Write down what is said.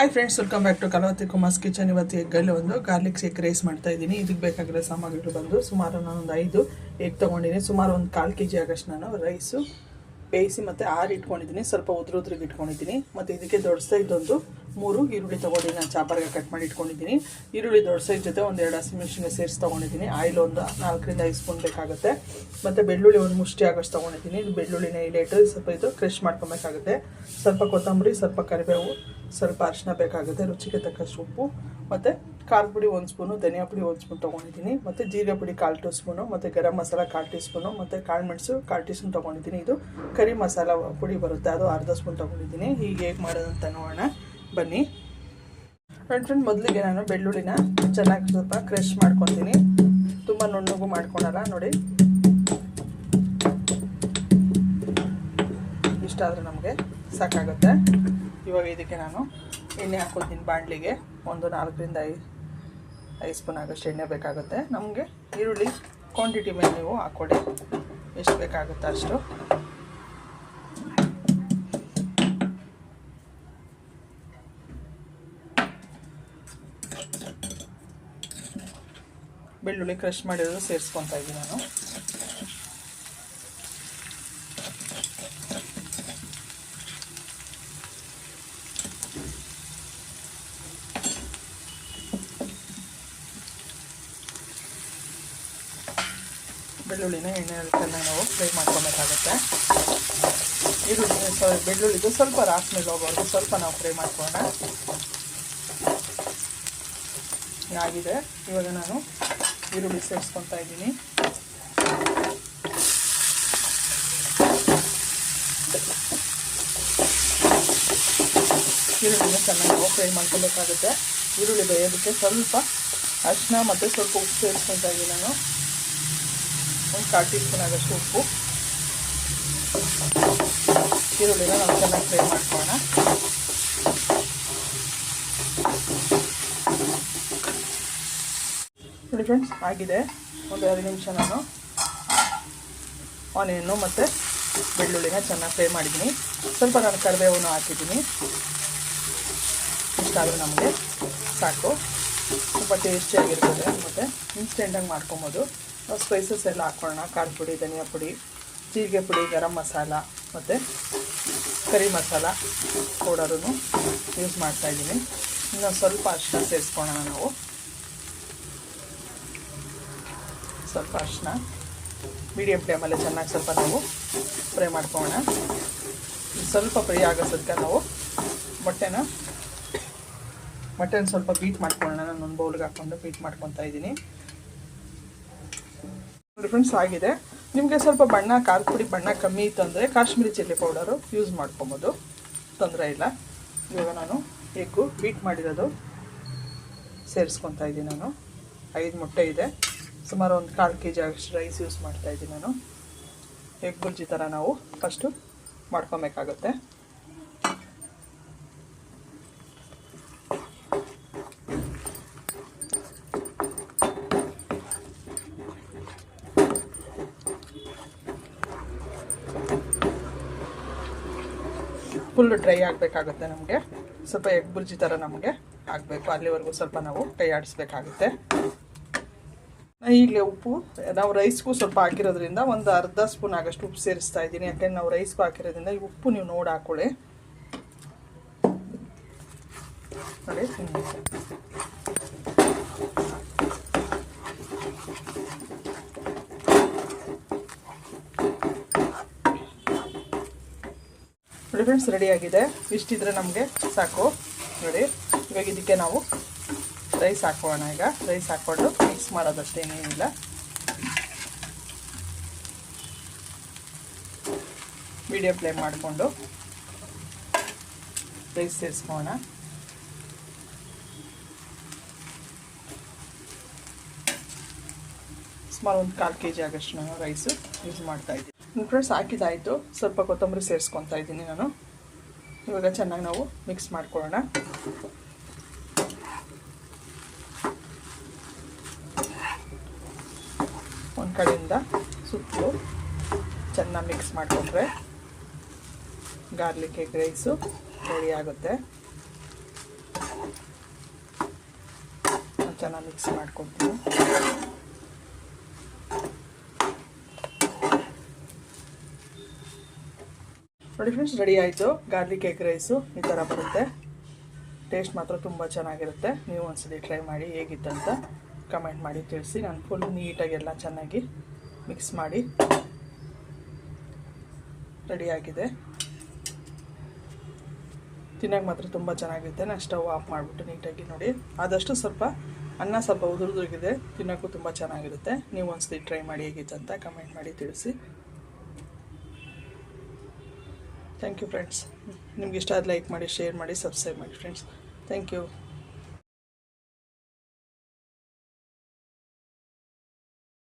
Hi friends welcome back to Kalavathi Kumar's kitchen ಇವತ್ತು ಎಗ್ಗಲ್ಲಿ ಒಂದು ಗಾರ್ಲಿಕ್ ಎಗ್ ರೈಸ್ ಮಾಡ್ತಾ ಇದ್ದೀನಿ. ಇದಕ್ಕೆ ಬೇಕಾಗಿರೋ ಸಾಮಗ್ರಿಗಳು ಬಂದು ಸುಮಾರು ನಾನೊಂದು ಐದು ಎಗ್ ತೊಗೊಂಡಿದ್ದೀನಿ. ಸುಮಾರು ಒಂದು ಕಾಲು ಕೆ ಜಿ ಆಗಷ್ಟು ನಾನು ರೈಸು ಬೇಯಿಸಿ ಮತ್ತು ಆರು ಇಟ್ಕೊಂಡಿದ್ದೀನಿ ಸ್ವಲ್ಪ ಉದ್ರ ಉದ್ರಿಗೆ ಇಟ್ಕೊಂಡಿದ್ದೀನಿ. ಮತ್ತು ಇದಕ್ಕೆ ದೊಡ್ಡ ಸೈಜೊಂದು ಮೂರು ಈರುಳ್ಳಿ ತೊಗೊಂಡಿದ್ದೀನಿ. ನಾನು ಚಾಪರ್ಗೆ ಕಟ್ ಮಾಡಿ ಇಟ್ಕೊಂಡಿದ್ದೀನಿ. ಈರುಳ್ಳಿ ದೊಡ್ಡ ಸೈಜ್ ಜೊತೆ ಒಂದು ಎರಡು ಹಸಿಮೆಣಸಿನ್ಕಾಯಿ ಸೇರಿಸಿ ತೊಗೊಂಡಿದ್ದೀನಿ. ಆಯಿಲ್ ಒಂದು ನಾಲ್ಕರಿಂದ ಐದು ಸ್ಪೂನ್ ಬೇಕಾಗುತ್ತೆ. ಮತ್ತು ಬೆಳ್ಳುಳ್ಳಿ ಒಂದು ಮುಷ್ಟಿ ಆಗೋಷ್ಟು ತೊಗೊಂಡಿದ್ದೀನಿ. ಇದು ಬೆಳ್ಳುಳ್ಳಿನ ಇಟ್ಟು ಸ್ವಲ್ಪ ಇದು ಕ್ರಷ್ ಮಾಡ್ಕೊಬೇಕಾಗುತ್ತೆ. ಸ್ವಲ್ಪ ಕೊತ್ತಂಬರಿ, ಸ್ವಲ್ಪ ಕರಿಬೇವು, ಸ್ವಲ್ಪ ಅರಿಶಿನ ಬೇಕಾಗುತ್ತೆ. ರುಚಿಗೆ ತಕ್ಕಷ್ಟು ಉಪ್ಪು. ಮತ್ತು ಖಾರದ ಪುಡಿ ಒಂದು ಸ್ಪೂನು, ಧನಿಯಾ ಪುಡಿ ಒಂದು ಸ್ಪೂನ್ ತೊಗೊಂಡಿದ್ದೀನಿ. ಮತ್ತು ಜೀರಿಗೆ ಪುಡಿ ಕಾಲು ಟೂ ಸ್ಪೂನು, ಮತ್ತು ಗರಂ ಮಸಾಲ ಕಾಲು ಟೀ ಸ್ಪೂನು, ಮತ್ತು ಕಾಳು ಮೆಣಸು ಕಾಲು ಟೀ ಸ್ಪೂನ್ ತೊಗೊಂಡಿದ್ದೀನಿ. ಇದು ಕರಿ ಮಸಾಲ ಪುಡಿ ಬರುತ್ತೆ. ಅದು ಅರ್ಧ ಸ್ಪೂನ್ ತೊಗೊಂಡಿದ್ದೀನಿ. ಹೀಗೆ ಹೇಗೆ ಮಾಡೋದಂತ ನೋಡೋಣ. ಬನ್ನಿ. ಫ್ರೆಂಡ್ ಫ್ರೆಂಡ್ ಮೊದಲಿಗೆ ನಾನು ಬೆಳ್ಳುಳ್ಳಿನ ಚೆನ್ನಾಗಿ ಸ್ವಲ್ಪ ಕ್ರಷ್ ಮಾಡ್ಕೊತೀನಿ. ತುಂಬ ನುಣ್ಣಗೂ ಮಾಡ್ಕೊಳಲ್ಲ, ನೋಡಿ. ಇಷ್ಟ ಆದರೆ ನಮಗೆ ಸಾಕಾಗುತ್ತೆ. ಇವಾಗ ಇದಕ್ಕೆ ನಾನು ಎಣ್ಣೆ ಹಾಕೋತೀನಿ ಬಾಣಲಿಗೆ. ಒಂದು ನಾಲ್ಕರಿಂದ ಐ, ಐದು ಸ್ಪೂನ್ ಆಗೋಷ್ಟು ಎಣ್ಣೆ ಬೇಕಾಗುತ್ತೆ. ನಮಗೆ ಈರುಳ್ಳಿ ಕ್ವಾಂಟಿಟಿ ಮೇಲೆ ನೀವು ಹಾಕ್ಕೊಡಿ ಎಷ್ಟು ಬೇಕಾಗುತ್ತೆ ಅಷ್ಟು. ಬೆಳ್ಳುಳ್ಳಿ ಕ್ರಷ್ ಮಾಡಿರೋದು ಸೇರಿಸ್ಕೊತಾ ಇದ್ದೀನಿ ನಾನು. ಬೆಳ್ಳುಳ್ಳಿನ ಎಣ್ಣೆಯಲ್ಲಿ ಚೆನ್ನಾಗಿ ನಾವು ಫ್ರೈ ಮಾಡ್ಕೊಬೇಕಾಗುತ್ತೆ. ಈರುಳ್ಳಿ ಸಾರಿ ಬೆಳ್ಳುಳ್ಳಿದು ಸ್ವಲ್ಪ ರಾಸ್ ಮೇಲೆ ಹೋಗೋದು ಸ್ವಲ್ಪ ನಾವು ಫ್ರೈ ಮಾಡ್ಕೊಳ್ಳೋಣ. ಆಗಿದೆ. ಇವಾಗ ನಾನು ಈರುಳ್ಳಿ ಸೇರಿಸ್ಕೊತಾ ಇದ್ದೀನಿ. ಈರುಳ್ಳಿನ ಚೆನ್ನಾಗಿ ಫ್ರೈ ಮಾಡ್ಕೊಬೇಕಾಗುತ್ತೆ ಈರುಳ್ಳಿ ಬೇಯೋದಕ್ಕೆ ಸ್ವಲ್ಪ ಅರಿಶಿನ ಮತ್ತು ಸ್ವಲ್ಪ ಉಪ್ಪು ಸೇರಿಸ್ಕೊತಾ ಇದ್ದೀನಿ ನಾನು. ಒಂದು ಕಾಲು ಟೀ ಸ್ಪೂನ್ ಆಗೋಷ್ಟು ಉಪ್ಪು. ಈರುಳ್ಳಿನ ನಾವು ಚೆನ್ನಾಗಿ ಫ್ರೈ ಮಾಡ್ಕೊಳ್ಳೋಣ. ಫ್ರೆಂಡ್ಸ್ ಆಗಿದೆ. ಒಂದು ಎರಡು ನಿಮಿಷ ನಾನು ಆನಿಯನ್ನು ಮತ್ತು ಬೆಳ್ಳುಳ್ಳಿನ ಚೆನ್ನಾಗಿ ಫ್ರೈ ಮಾಡಿದ್ದೀನಿ. ಸ್ವಲ್ಪ ನಾನು ಕರಿಬೇವನ್ನು ಹಾಕಿದ್ದೀನಿ. ಇಷ್ಟಾದರೂ ನಮಗೆ ಸಾಕು. ತುಂಬ ಟೇಸ್ಟಿಯಾಗಿರ್ತದೆ ಮತ್ತು ಇನ್ಸ್ಟೆಂಟಾಗಿ ಮಾಡ್ಕೊಬೋದು. ಸ್ಪೈಸಸ್ ಎಲ್ಲ ಹಾಕ್ಕೊಳ್ಳೋಣ ಖಾರದ ಪುಡಿ, ಧನಿಯಾ ಪುಡಿ, ಜೀರಿಗೆ ಪುಡಿ, ಗರಂ ಮಸಾಲ, ಮತ್ತು ಕರಿ ಮಸಾಲ ಪೌಡರೂ ಯೂಸ್ ಮಾಡ್ತಾಯಿದ್ದೀನಿ ಇನ್ನು ಸ್ವಲ್ಪ ಅಷ್ಟು ಸೇರಿಸ್ಕೊಳ್ಳೋಣ ನಾವು. ಸ್ವಲ್ಪ ಅರ್ಶಿನ ಮೀಡಿಯಮ್ ಫ್ಲೇಮಲ್ಲಿ ಚೆನ್ನಾಗಿ ಸ್ವಲ್ಪ ನಾವು ಫ್ರೈ ಮಾಡ್ಕೊಳ್ಳೋಣ ಸ್ವಲ್ಪ ಫ್ರೈ ಆಗೋಸದ್ಕೆ ನಾವು ಮೊಟ್ಟೆನ ಮೊಟ್ಟೆನ ಸ್ವಲ್ಪ ಬೀಟ್ ಮಾಡ್ಕೊಳ್ಳೋಣ ನಾನು ಒಂದು ಬೌಲ್ಗೆ ಹಾಕ್ಕೊಂಡು ಬೀಟ್ ಮಾಡ್ಕೊತಾ ಇದ್ದೀನಿ. ಫ್ರೆಂಡ್ಸ್ ಆಗಿದೆ. ನಿಮಗೆ ಸ್ವಲ್ಪ ಬಣ್ಣ ಖಾರ ಪುಡಿ ಬಣ್ಣ ಕಮ್ಮಿ ಇತ್ತು ಅಂದರೆ ಕಾಶ್ಮೀರಿ ಚಿಲ್ಲಿ ಪೌಡರು ಯೂಸ್ ಮಾಡ್ಕೊಬೋದು. ತೊಂದರೆ ಇಲ್ಲ. ಇವಾಗ ನಾನು ಎಗ್ಗು ಬೀಟ್ ಮಾಡಿರೋದು ಸೇರಿಸ್ಕೊತಾ ಇದ್ದೀನಿ ನಾನು. ಐದು ಮೊಟ್ಟೆ ಇದೆ. ಸುಮಾರು ಒಂದು ಕಾಲು ಕೆ ಜಿ ಅಷ್ಟು ರೈಸ್ ಯೂಸ್ ಮಾಡ್ತಾ ಇದ್ದೀನಿ ನಾನು. ಎಗ್ ಬುರ್ಜಿ ಥರ ನಾವು ಫಸ್ಟು ಮಾಡ್ಕೊಬೇಕಾಗುತ್ತೆ. ಫುಲ್ ಡ್ರೈ ಆಗಬೇಕಾಗುತ್ತೆ ನಮಗೆ. ಸ್ವಲ್ಪ ಎಗ್ ಬುರ್ಜಿ ಥರ ನಮಗೆ ಆಗಬೇಕು. ಅಲ್ಲಿವರೆಗೂ ಸ್ವಲ್ಪ ನಾವು ಕೈ ಆಡಿಸ್ಬೇಕಾಗುತ್ತೆ ಈಗಲೇ ಉಪ್ಪು, ನಾವು ರೈಸ್ಗೂ ಸ್ವಲ್ಪ ಹಾಕಿರೋದ್ರಿಂದ ಒಂದು ಅರ್ಧ ಸ್ಪೂನ್ ಆಗಷ್ಟು ಉಪ್ಪು ಸೇರಿಸ್ತಾ ಇದ್ದೀನಿ. ಯಾಕೆಂದ್ರೆ ನಾವು ರೈಸ್ಗೂ ಹಾಕಿರೋದ್ರಿಂದ ಈ ಉಪ್ಪು ನೀವು ನೋಡಿ ಹಾಕೊಳ್ಳಿ. ನೋಡಿ ಫ್ರೆಂಡ್ಸ್ ಫ್ರೆಂಡ್ಸ್ ರೆಡಿಯಾಗಿದೆ ಇಷ್ಟಿದ್ರೆ ನಮಗೆ ಸಾಕು. ನೋಡಿ, ಇವಾಗ ಇದಕ್ಕೆ ನಾವು ರೈಸ್ ಹಾಕೋಣ ಈಗ. ರೈಸ್ ಹಾಕ್ಕೊಂಡು ಮಿಕ್ಸ್ ಮಾಡೋದಷ್ಟೇನೇನಿಲ್ಲ ವಿಡಿಯೋ ಫ್ಲೇಮ್ ಮಾಡಿಕೊಂಡು ರೈಸ್ ಸೇರಿಸ್ಕೋಣ. ಸುಮಾರು ಒಂದು ಕಾಲು ಕೆ ಜಿ ಆಗಷ್ಟು ನಾನು ರೈಸು ಯೂಸ್ ಮಾಡ್ತಾ ಇದ್ದೀನಿ. ಫ್ರೆಂಡ್ಸ್ ಹಾಕಿದಾಯಿತು ಸ್ವಲ್ಪ ಕೊತ್ತಂಬರಿ ಸೇರಿಸ್ಕೊತಾ ಇದ್ದೀನಿ ನಾನು. ಇವಾಗ ಚೆನ್ನಾಗಿ ನಾವು ಮಿಕ್ಸ್ ಮಾಡ್ಕೊಳ್ಳೋಣ. ಕಡೆಯಿಂದ ಸುತ್ತಲೂ ಚೆನ್ನಾಗಿ ಮಿಕ್ಸ್ ಮಾಡಿಕೊಂಡ್ರೆ ಗಾರ್ಲಿಕ್ ಎಗ್ ರೈಸು ರೆಡಿ ಆಗುತ್ತೆ. ಚೆನ್ನಾಗಿ ಮಿಕ್ಸ್ ಮಾಡ್ಕೊತೀನಿ. ನೋಡಿ ಫ್ರೆಂಡ್ಸ್ ರೆಡಿ ಆಯಿತು. ಗಾರ್ಲಿಕ್ ಎಗ್ ರೈಸು ಈ ಥರ ಬರುತ್ತೆ. ಟೇಸ್ಟ್ ಮಾತ್ರ ತುಂಬ ಚೆನ್ನಾಗಿರುತ್ತೆ. ನೀವು ಒಂದ್ಸಲಿ ಟ್ರೈ ಮಾಡಿ ಹೇಗಿತ್ತಂತ. ಕಮೆಂಟ್ ಮಾಡಿ ತಿಳಿಸಿ. ನಾನು ಫುಲ್ ನೀಟಾಗಿ ಎಲ್ಲ ಚೆನ್ನಾಗಿ ಮಿಕ್ಸ್ ಮಾಡಿ ರೆಡಿಯಾಗಿದೆ ತಿನ್ನೋಕೆ ಮಾತ್ರ ತುಂಬ ಚೆನ್ನಾಗಿರುತ್ತೆ. ನಾನು ಸ್ಟವ್ ಆಫ್ ಮಾಡಿಬಿಟ್ಟು ನೀಟಾಗಿ ನೋಡಿ. ಆದಷ್ಟು ಸ್ವಲ್ಪ ಅನ್ನ ಸ್ವಲ್ಪ ಉದುರುದುರಿಗಿದೆ. ತಿನ್ನೋಕ್ಕೂ ತುಂಬ ಚೆನ್ನಾಗಿರುತ್ತೆ. ನೀವು ಒಂದ್ಸತಿ ಟ್ರೈ ಮಾಡಿ ಹೇಗಿತ್ತು ಅಂತ ಕಮೆಂಟ್ ಮಾಡಿ ತಿಳಿಸಿ. ಥ್ಯಾಂಕ್ ಯು ಫ್ರೆಂಡ್ಸ್ ನಿಮ್ಗೆ ಇಷ್ಟ ಆದ ಲೈಕ್ ಮಾಡಿ ಶೇರ್ ಮಾಡಿ ಸಬ್ಸ್ಕ್ರೈಬ್ ಮಾಡಿ ಫ್ರೆಂಡ್ಸ್ ಥ್ಯಾಂಕ್ ಯು